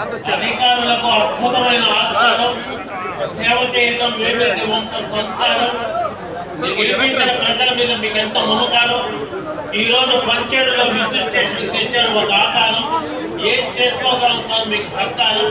అధికారులకు అద్భుతమైన ఆస్కారం సేవ చేయడం వేమిరెడ్డి వంశ సంస్కారం. ప్రజల మీద మీకు ఎంత మమకారం ఈ రోజు పంచేడులో విద్యుత్ స్టేషన్ తెచ్చారు ఒక ఆకారం ఏం చేసుకోగలం సార్ మీకు సర్కారం?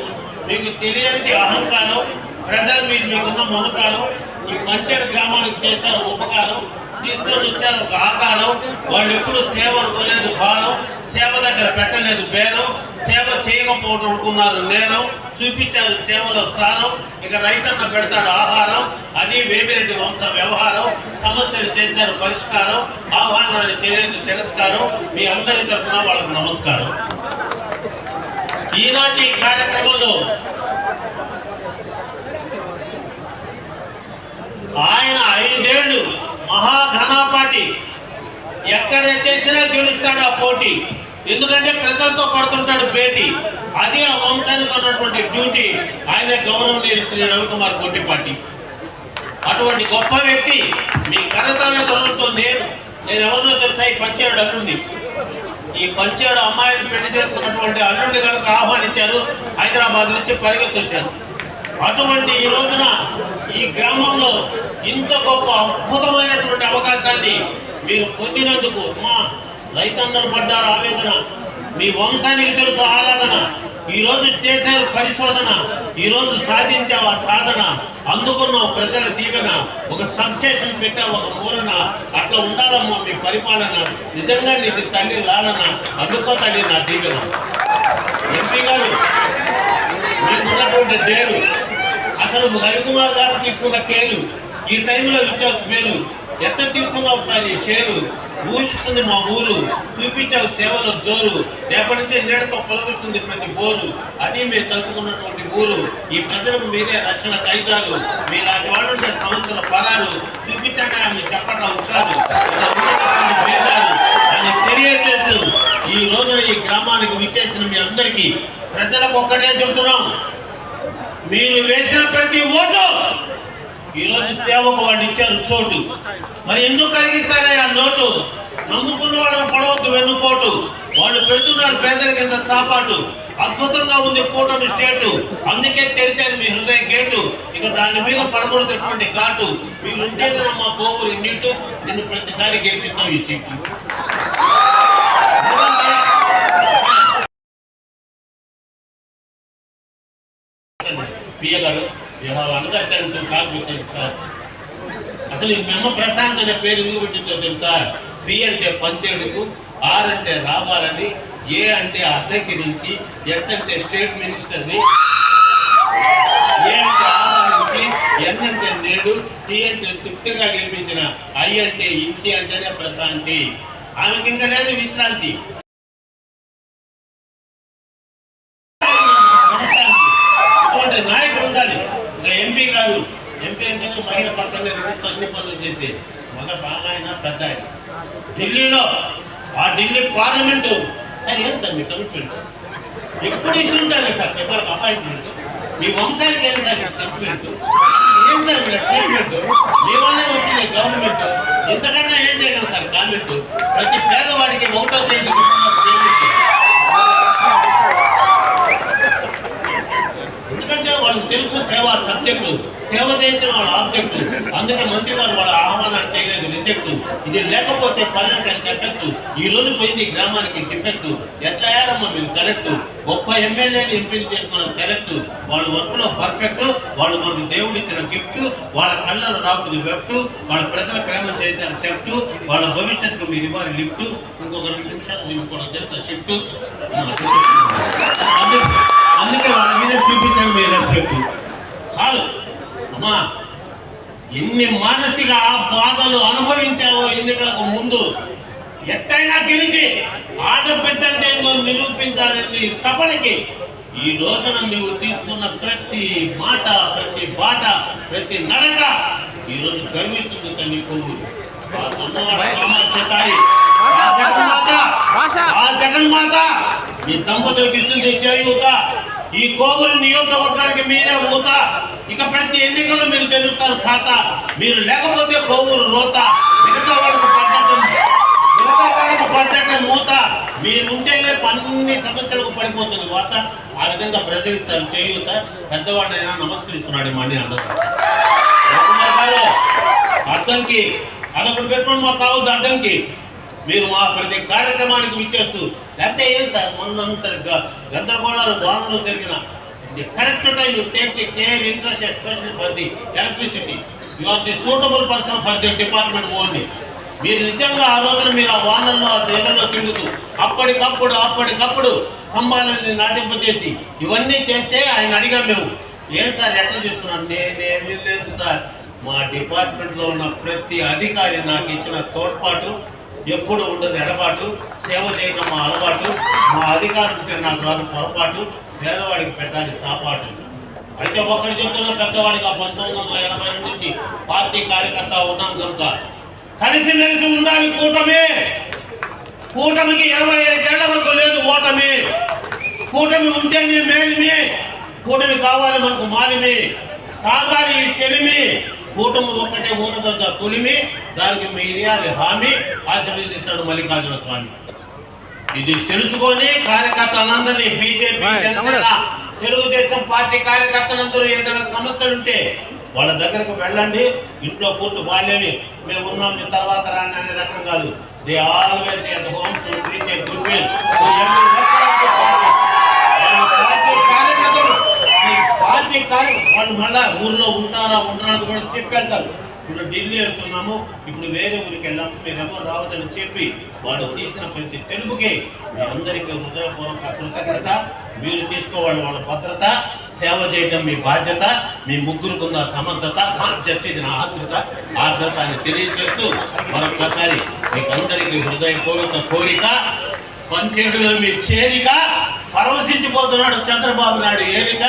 మీకు తెలియనిది అహంకారం. ప్రజల మీద మీకున్న మమకారం ఈ పంచేడు గ్రామానికి చేశారు ఉపకారం. తీసుకొని వచ్చారు ఒక ఆకారం వాళ్ళు ఎప్పుడు సేవ అనుకోలేదు భారం. సేవ దగ్గర పెట్టలేదు. పేరు సేవ చేయకపోవడం అనుకున్నారు. నేరం చూపించారు సేవలో స్థానం. ఇక రైతన్న పెడతాడు ఆహారం. అది వేమిరెడ్డి వంశ వ్యవహారం. సమస్యలు చేశారు పరిష్కారం. ఆహ్వానాన్ని చేయలేదు తిరస్కారం. మీ అందరి తరఫున వాళ్ళకు నమస్కారం. ఈనాటి కార్యక్రమంలో ఆయన ఐదేళ్ళు మహాఘనాపాటి ఎక్కడ చేసినా గెలుస్తాడు ఆ పోటీ. ఎందుకంటే ప్రజలతో పడుతుంటాడు భేటీ. అది ఆ వంశానికి ఉన్నటువంటి డ్యూటీ. ఆయన గౌరవం శ్రీ రవికుమార్ కొట్టిపాటి అటువంటి గొప్ప వ్యక్తి మీ కరతాళ తరులతో నేను నేను ఎవరినో తెలుసా? ఈ పంచేడు అల్లుండి ఈ పంచేడు అమ్మాయిని పెళ్ళి చేసుకున్నటువంటి అల్లుండి కనుక ఆహ్వానించారు హైదరాబాద్ నుంచి పరిగెత్తొచ్చారు. అటువంటి ఈ రోజున ఈ గ్రామంలో ఇంత గొప్ప అద్భుతమైనటువంటి అవకాశాన్ని మీరు పొందినందుకు మా రైతన్నలు పడ్డారు ఆవేదన. మీ వంశానికి తెలుసు ఆరాధన. ఈరోజు చేశారు పరిశోధన ఈరోజు సాధించావు ఆ సాధన అందుకున్నావు ప్రజల దీవెన ఒక సబ్స్టేషన్ పెట్టావు ఒక మూలన అట్లా ఉండాలమ్మా మీ పరిపాలన. నిజంగా నీకు తల్లి లాలన అందుకో తల్లి నా దీవెన. ఎంపీ గారు మీకున్నటువంటి డేరు అసలు రవికుమార్ గారు తీసుకున్న కేరు ఈ టైంలో ఇచ్చే పేరు. ఎంత తీసుకున్నావు సార్ ఈ షేరు? ఊహిస్తుంది మా ఊరు. చూపించావు సేవలో జోరు. రేపటి నీడతో పొలగిస్తుంది ప్రతి బోరు. అది మీరు తలుపుకున్నటువంటి ఊరు. ఈ ప్రజలకు మీరే రక్షణ కైదాలు మీలాంటి వాళ్ళు ఉండే సమస్యల ఫలాలు చూపించాక ఆమె చెప్పడం వచ్చారు ఇలా అని తెలియజేస్తూ ఈ రోజున ఈ గ్రామానికి విచ్చేసిన మీ అందరికీ ప్రజలకు ఒక్కటే చెబుతున్నాం. మీరు వేసిన ప్రతి ఓటు ఈరోజు సేవకు వాళ్ళు ఇచ్చారు చోటు. మరి ఎందుకు కలిగిస్తారా? ఆ నమ్ముకున్న వాళ్ళని పడవద్దు వెన్నుపోటు. వాళ్ళు పెడుతున్నారు పేదల కింద సాపాటు. అద్భుతంగా ఉంది కూటమి స్టేటు. అందుకే తెరిచారు మీ హృదయ గేటు. ఇక దాని మీద పడకూడదటువంటి ఘాటు. మీరుంటేనే మా కోవూరు ఇన్నిట్టు నిన్ను ప్రతిసారి గెలిపిస్తాం ఈ సీట్లు. ఎందుకంటే పియ గారు అందరు టెన్ కాకపోతే సార్. అసలు ఈ మెమ్మ ప్రశాంత్ అనే పేరు ఎందుకు పెట్టిందో తెలుసా? పి అంటే పంచేడుకు ఆర్ అంటే రావాలని ఏ అంటే అద్దెకి నుంచి ఎస్ అంటే స్టేట్ మినిస్టర్ని ఏ అంటే ఆహ్వానించి ఎన్ అంటే నేడు టీ అంటే తృప్తిగా గెలిపించిన ఐ అంటే ఇంటి అంటేనే ప్రశాంతి. ఆమెకి ఇంకా లేదు విశ్రాంతి మనశ్శాంతి. ఇటువంటి నాయకులు ఉండాలి ఇంకా ఎంపీ గారు ఎంపీ అంటే మహిళ పక్కన నిలుస్తూ అన్ని పనులు చేసే మగ బాగా ఆయన పెద్ద ఆయన ఢిల్లీలో ఆ ఢిల్లీ పార్లమెంటు. సార్ ఏం సార్ మీ కమిట్మెంట్ ఎప్పుడు ఇచ్చి ఉంటాను సార్? పెద్దలకు అపాయింట్మెంట్ మీ వంశానికి ఏం సార్ కమిట్మెంట్ ఏం సార్ మీ ట్రీట్మెంట్ మీ వల్లే వచ్చింది గవర్నమెంట్ ఇంతకన్నా ఏం చేయగలం సార్ కామెంట్ ప్రతి పేదవాడికి ఒకటో తేదీ పేమెంట్ ఎందుకంటే వాళ్ళు తెలుగు ఆబ్జెక్ట్. సేవ చేయటం వాళ్ళ ఆబ్జెక్ట్. అందుకే మంత్రి గారు వాళ్ళ ఆహ్వానాన్ని చేయలేదు రిజెక్ట్ ఇది లేకపోతే పల్లెకి అంత ఎఫెక్ట్ ఈ రోజు పోయింది గ్రామానికి డిఫెక్ట్ ఎట్లా అయ్యారమ్మా మీరు కరెక్ట్ గొప్ప ఎమ్మెల్యేని ఎంపీని చేసుకున్నారు కరెక్ట్ వాళ్ళ వర్క్లో పర్ఫెక్ట్ వాళ్ళు మనకు దేవుడు ఇచ్చిన గిఫ్ట్ వాళ్ళ కళ్ళను రాకుది వెఫ్ట్ వాళ్ళ ప్రజల ప్రేమ చేశారు థెఫ్ట్ వాళ్ళ భవిష్యత్తుకు మీరు ఇవ్వాలి లిఫ్ట్ ఇంకొక రెండు నిమిషాలు ఇంకొక చేస్తా షిఫ్ట్ అందుకే వాళ్ళ మీద చూపించాను మీ రెస్పెక్ట్ చాలు అమ్మా ఎన్ని మానసిక బాధలు అనుభవించావో ఎన్నికలకు ముందు ఎట్టయినా గెలిచి ఆడబిడ్డ అంటే నిరూపించాలని తపనకి ఈ రోజున నువ్వు తీసుకున్న ప్రతి మాట ప్రతి బాట ప్రతి నడక ఈ రోజు గర్విస్తుంది తల్లి కొవ్వు జగన్మాత. ఈ దంపతులకు ఇస్తుంది చేయూత ఈ కోవూరు నియోజకవర్గానికి మీరే ఊత ఇక ప్రతి ఎన్నికల్లో మీరు తెలుస్తారు ఖాతా. మీరు లేకపోతే కోవూరు రోత. మిగతా వాళ్ళకు పడ్డటం మిగతా వాళ్ళకు పడ్డటం మూత. మీరు ఉంటేనే అన్ని సమస్యలకు పడిపోతుంది వార్త. ఆ విధంగా ప్రసరిస్తారు చేయూత. పెద్దవాడినైనా నమస్కరిస్తున్నాడు మళ్ళీ అందరూ అర్థంకి అదొకటి పెట్టుకోండి మాకు కావద్దు అడ్డంకి మీరు మా ప్రతి కార్యక్రమానికి విచ్చేస్తూ. లేకపోతే ఏం సార్? మొన్నంత గందరగోళాలు వానలు జరిగిన correct time you take the care interest especial for the electricity you are the suitable person for the department only మీరు నిజంగా ఆ రోజున మీరు ఆ వానల్లో ఆ తీగల్లో తిరుగుతూ అప్పటికప్పుడు అప్పటికప్పుడు స్తంభాలని నాటింపజేసి ఇవన్నీ చేస్తే ఆయన అడిగాం మేము ఏం సార్ ఎట్లా చేస్తున్నారు నేనేమీ లేదు సార్. మా డిపార్ట్మెంట్లో ఉన్న ప్రతి అధికారి నాకు ఇచ్చిన తోడ్పాటు ఎప్పుడు ఉండదు ఎడబాటు సేవ చేయడం మా అలవాటు. మా అధికారులకి నాకు రాదు పొరపాటు. పేదవాడికి పెట్టాలి సాపాటు. అయితే ఒక్కరు చెప్తున్న పెద్దవాడికి ఆ పంతొమ్మిది వందల ఎనభై నుంచి పార్టీ కార్యకర్త ఉన్నాను కనుక కలిసిమెలిసి ఉండాలి కూటమి. కూటమికి ఇరవై ఐదేళ్ళ వరకు లేదు ఓటమి. కూటమి ఉంటేనే మేలిమి. కూటమి కావాలి మనకు మాలిమి. సాగాలి ఈ చెలిమి. కూటమి ఒక్కటే ఊరదొద్ద తొలిమి. దానికి మీ ఇరియాలి హామీ. ఆశీర్వదిస్తాడు మల్లికార్జున స్వామి. ఇది తెలుసుకొని కార్యకర్తలందరినీ బీజేపీ జనసేన తెలుగుదేశం పార్టీ కార్యకర్తలందరూ ఏదైనా సమస్యలుంటే వాళ్ళ దగ్గరకు వెళ్ళండి. ఇంట్లో కూర్చు వాళ్ళేమి మేము ఉన్నాం మీ తర్వాత రాండి అనే రకం కాదు. They always at home to treat a good will party కార్యకర్తలు. వాళ్ళు మళ్ళా ఊర్లో ఉంటారా ఉండరా అని కూడా చెప్పి వెళ్తారు. ఇప్పుడు ఢిల్లీ వెళ్తున్నాము ఇప్పుడు వేరే ఊరికి వెళ్ళాము మీరు ఎవరు రావద్దని చెప్పి వాళ్ళు తీసిన ప్రతి తెలుగుకి మీ అందరికీ హృదయపూర్వక కృతజ్ఞత. మీరు తీసుకోవాలి వాళ్ళ భద్రత. సేవ చేయడం మీ బాధ్యత. మీ ముగ్గురుకున్న సమర్థత జస్ట్ ఇది నా ఆద్రత ఆర్ద్రత అని తెలియజేస్తూ మరొకసారి మీకు అందరికీ హృదయపూర్వక కోరిక పంచేడులో మీ చేరిక పరవశించిపోతున్నాడు చంద్రబాబు నాయుడు ఏలిక.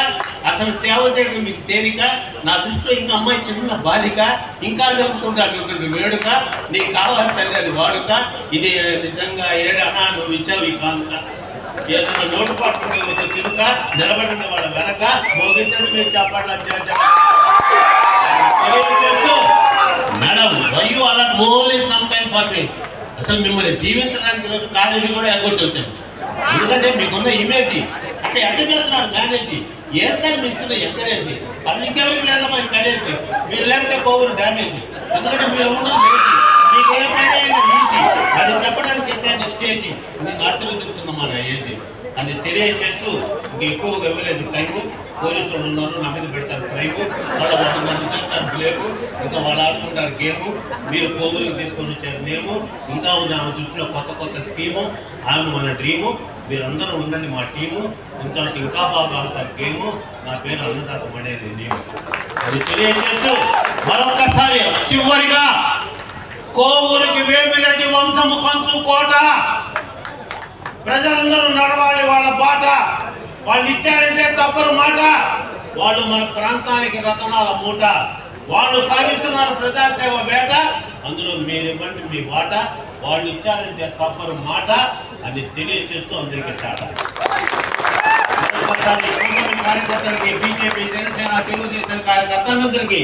అసలు సేవ చేయడం మీకు తేలిక? నా దృష్టిలో ఇంకా అమ్మాయి చిన్న బాలిక ఇంకా జరుగుతుంటాడు వేడుక నీకు కావాలి తల్లి అది వాడుక. ఇది నిజంగా ఏడనా నువ్వు ఇచ్చావు ఈ కానుక. ఏదైనా లోటుపాటు ఉంటే తిరుక నిలబడిన వాళ్ళ వెనక. మోగించండి మీరు చెప్పండి మేడం వయ్యూ అలా only some time for me అసలు మిమ్మల్ని దీవించడానికి ఈరోజు కాలేజీ కూడా ఎగ్గొట్టి వచ్చాను ఎందుకంటే మీకున్న ఇమేజ్ అంటే ఎంత చేస్తున్నారు మేనేజ్ ఏ సార్ మీ ఇస్తున్న ఎంకరేజ్ అది ఇంకెవరికి లేదమ్మా ఎంకరేజ్ మీరు లేకపోతే కోవూరు డ్యామేజ్. ఎందుకంటే మీరు ఉన్నది మీకు ఏ ఈజీ. అది చెప్పడానికి ఎక్కడి స్టేజ్. మీకు ఆశీర్వదిస్తుందమ్మా నా ఏజీ అని తెలియజేస్తూ ఇంక ఎక్కువగా ఇవ్వలేదు టైము పోలీసులు ఉన్నారు నా మీద పెడతారు క్రైము. వాళ్ళ వాళ్ళు నన్ను చేస్తారు బ్లేము. ఇంకా వాళ్ళు ఆడుకుంటారు గేము. మీరు కోవూరికి తీసుకొని వచ్చారు మేము. ఇంకా ఉంది ఆమె దృష్టిలో కొత్త కొత్త స్కీము. ఆమె మన డ్రీము. మీరందరూ ఉండండి మా టీము ఇంకా ఇంకా బాగా ఆడతారు గేము. నా పేరు అన్నదాత పడేది నేను అది తెలియజేస్తూ మరొకసారి చివరిగా కోవూరికి వేమిరెడ్డి వంశము కంచు కోట. ప్రజలందరూ నడవాలి వాళ్ళ బాట. వాళ్ళు ఇచ్చారంటే తప్పరు మాట. వాళ్ళు మన ప్రాంతానికి రతనాల మూట. వాళ్ళు సాగిస్తున్నారు ప్రజాసేవ వేట. అందులో మీరు ఇవ్వండి మీ బాట. వాళ్ళు ఇచ్చారంటే తప్పరు మాట. అని తెలియజేస్తూ అందరికీ చాట మరొకసారి కూటమి కార్యకర్తలకి బీజేపీ జనసేన తెలుగుదేశం కార్యకర్తలందరికీ